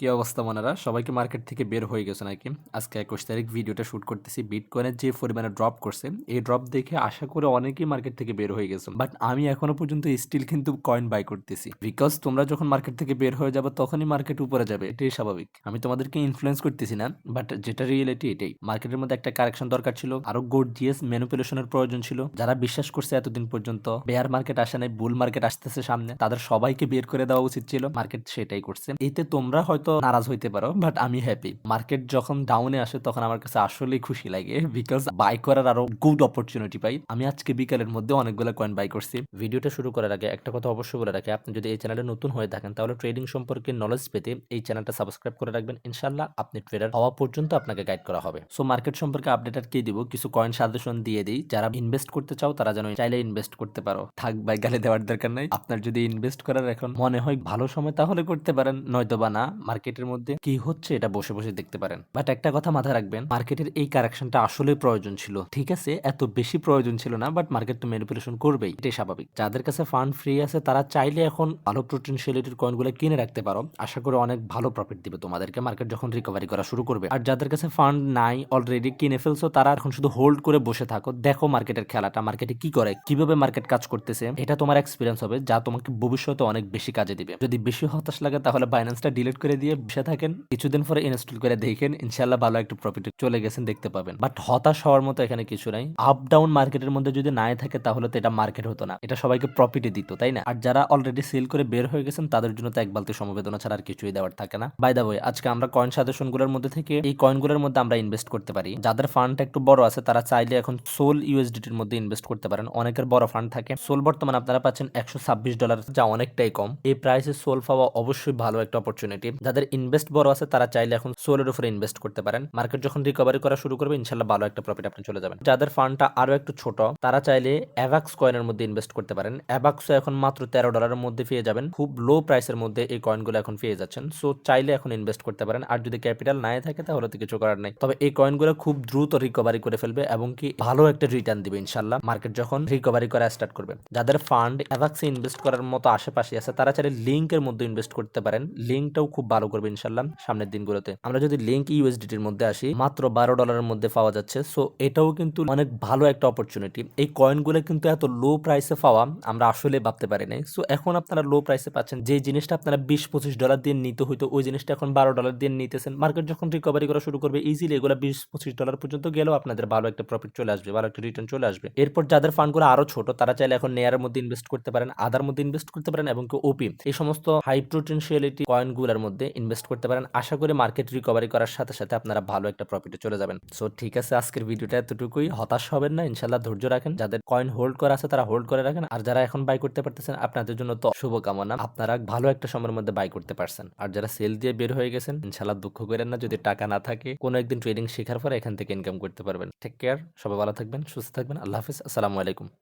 কি অবস্থা মনেরা? সবাইকে মার্কেট থেকে বের হয়ে গেছে নাকি? আজকে একুশ তারিখ ভিডিওটা শুট করতেছি। বিটকয়েনের যে পরিমাণে ড্রপ করছে, এই ড্রপ দেখে আশা করে অনেকেই মার্কেট থেকে বের হয়ে গেছে। বাট আমি এখনও পর্যন্ত স্টিল কিন্তু কয়েন বাই করতেছি। বিকজ তোমরা যখন মার্কেট থেকে বের হয়ে যাবে, তখনই মার্কেট উপরে যাবে। এটাই স্বাভাবিক। আমি তোমাদেরকে ইনফ্লুয়েন্স করতেছি না বাট যেটা রিয়েলিটি এটাই। মার্কেটের মধ্যে একটা কারেকশন দরকার ছিল। আরও গোর্জিয়াস ম্যানুপুলেশনের প্রয়োজন ছিল। যারা বিশ্বাস করছে এতদিন পর্যন্ত বেয়ার মার্কেট আসে নাই বুল মার্কেট আসতেছে সামনে, তাদের সবাইকে বের করে দেওয়া উচিত ছিল। মার্কেট সেটাই করছে। এতে তোমরা হয়তো নারাজ হইতে পারো বাট আমি হ্যাপি মার্কেট যখন ডাউনে আসে, তখন আমার কাছে আসলেই খুশি লাগে বিকজ বাই করার আরও গুড অপরচুনিটি পাই। আমি আজকে বিকালের মধ্যে অনেকগুলো কয়েন বাই করছি। ভিডিওটা শুরু করার আগে একটা কথা অবশ্যই বলে রাখি, আপনি যদি এই চ্যানেলে নতুন হয়ে থাকেন, তাহলে ট্রেডিং সম্পর্কে নলেজ পেতে এই চ্যানেলটা সাবস্ক্রাইব করে রাখবেন। ইনশাল্লাহ আপনি ট্রেডার হওয়া পর্যন্ত আপনাকে গাইড করা হবে। সো মার্কেট সম্পর্কে আপডেট আর কি দিব? কিছু কয়েন সাজেশন দিয়ে দিই। যারা ইনভেস্ট করতে চাও, তারা যেন চাইলে ইনভেস্ট করতে পারো। থাক বাই গালে দেওয়ার দরকার নাই। আপনার যদি ইনভেস্ট করার এখন মনে হয় ভালো সময়, তাহলে করতে পারেন নয়তো বা না। মার্কেটের মধ্যে কি হচ্ছে এটা বসে বসে দেখতে পারেন। বাট একটা কথা মাথায় রাখবেন, মার্কেটের এই কারেকশনটা আসলে প্রয়োজন ছিল। ঠিক আছে? এত বেশি প্রয়োজন ছিল না বাট মার্কেট তো ম্যানিপুলেশন করবেই। এটাই স্বাভাবিক। যাদের কাছে ফান্ড ফ্রি আছে, তারা চাইলে এখন ভালো পোটেনশিয়ালিটির কয়েনগুলো কিনে রাখতে পারো। আশা করি অনেক ভালো প্রফিট দিবে তোমাদেরকে মার্কেট যখন রিকভারি করা শুরু করবে। আর যাদের কাছে ফান্ড নাই অলরেডি কিনে ফেলছো, তারা এখন শুধু হোল্ড করে বসে থাকো। দেখো মার্কেটের খেলাটা মার্কেটে কি করে, কীভাবে মার্কেট কাজ করতেছে, এটা তোমার এক্সপিরিয়েন্স হবে, যা তোমাকে ভবিষ্যতে অনেক বেশি কাজে দিবে। যদি বেশি হতাশ লাগে, তাহলে বাইন্যান্সটা ডিলিট করে দিয়ে বসে থাকেন, কিছুদিন পরে ইনস্টল করে দেখেন ইনশাল্লাহ ভালো একটা প্রফিট চলে গেছেন, দেখতে পাবেন। বাট হতাশ হওয়ার মতো এখানে কিছু নাই। আপ ডাউন মার্কেটের মধ্যে যদি নাই থাকে, তাহলে তো এটা মার্কেট হতো না। এটা সবাইকে প্রফিটে দিত, তাই না? আর যারা অলরেডি সেল করে বের হয়ে গেছেন, তাদের জন্য তো এক বালতি সমবেদনা ছাড়া আর কিছুই দেওয়ার থাকে না। বাই দা ওয়ে আজকে আমরা কয়েন সাজেশনগুলোর মধ্যে থেকে এই কয়েনগুলোর মধ্যে আমরা ইনভেস্ট করতে পারি। যাদের ফান্ডটা একটু বড় আছে, তারা চাইলে এখন সোল ইউএসডিটির মধ্যে ইনভেস্ট করতে পারেন। অনেকের বড় ফান্ড থাকে। সোল বর্তমানে আপনারা পাচ্ছেন একশো ছাব্বিশ ডলার যা অনেকটাই কম। এই প্রাইসে সোল পাওয়া অবশ্যই ভালো একটা অপরচুনিটি যাদের ইনভেস্ট বড় আছে, তারা চাইলে এখন সোলের উপরে ইনভেস্ট করতে পারেন। মার্কেট যখন রিকভারি করা শুরু করবে, ইনশাল্লাহ ভালো একটা প্রফিট আপনি চলে যাবেন যাদের ফান্ডটা আরও একটু ছোট, তারা চাইলে অ্যাভাক্স কয়েনের মধ্যে ইনভেস্ট করতে পারেন। অ্যাভাক্সও এখন মাত্র তেরো ডলারের মধ্যে পেয়ে যাবেন। খুব লো প্রাইসের মধ্যে এই কয়েনগুলো এখন পেয়ে যাচ্ছেন। সো চাইলে এখন ইনভেস্ট করতে পারেন। আর যদি ক্যাপিটাল নাই থাকে, তাহলে তো কিছু করার নাই। তবে এই কয়েনগুলো খুব দ্রুত রিকভারি করে ফেলবে এবং কি ভালো একটা রিটার্ন দিবে ইনশাল্লাহ। মার্কেট যখন রিকভারি করা স্টার্ট করবে। যাদের ফান্ড অ্যাভাক্সে ইনভেস্ট করার মতো আশেপাশে আছে, তারা চাইলে লিঙ্কের মধ্যে ইনভেস্ট করতে পারেন। লিঙ্কটাও খুব ভালো করবে ইনশাল্লাহ সামনের দিনগুলোতে। আমরা যদি লিঙ্ক ইউএসডিটির মধ্যে আসি, মাত্র বারো ডলারের মধ্যে পাওয়া যাচ্ছে। সো এটাও কিন্তু অনেক ভালো একটা অপরচুনিটি এই কয়েনগুলো কিন্তু এত লো প্রাইসে পাওয়া, আমরা আসলে ভাবতে পারি নাই সো এখন আপনারা লো প্রাইসে পাচ্ছেন। যে জিনিসটা আপনারা বিশ পঁচিশ ডলার দিয়ে নিতে হইতো, ওই জিনিসটা এখন বারো ডলার দিয়ে নিতেছেন। মার্কেট যখন রিকভারি করা শুরু করবে ইজিলি এগুলো বিশ পঁচিশ ডলার পর্যন্ত গেলেও আপনাদের ভালো একটা প্রফিট চলে আসবে, ভালো একটা রিটার্ন চলে আসবে। এরপর যাদের ফান্ডগুলো আরও ছোট, তারা চাইলে এখন নেয়ারের মধ্যে ইনভেস্ট করতে পারেন আদার মধ্যে ইনভেস্ট করতে পারেন, এবং কেউ ওপি এই সমস্ত হাই পোটেনশিয়ালিটি কয়েনগুলোর মধ্যে ইনভেস্ট করতে পারেন। আশা করি মার্কেট রিকভারি করার সাথে সাথে আপনারা ভালো একটা প্রফিটে চলে যাবেন। সো ঠিক আছে, আজকের ভিডিওটা এতটুকুই। হতাশ হবেন না ইনশাল্লাহ ধৈর্য রাখেন। যাদের কয়েন হোল্ড করা আছে, তারা হোল্ড করে রাখেন। আর যারা এখন বাই করতে পারতেছেন, আপনাদের জন্য তো শুভকামনা। আপনারা ভালো একটা সময়ের মধ্যে বাই করতে পারছেন। আর যারা সেল দিয়ে বের হয়ে গেছেন ইনশাল্লাহ দুঃখ করেন না। যদি টাকা না থাকে, কোনো একদিন ট্রেডিং শেখার পরে এখান থেকে ইনকাম করতে পারবেন। টেক কেয়ার সবাই ভালো থাকবেন, সুস্থ থাকবেন। আল্লাহ হাফিজ, আসসালামু আলাইকুম।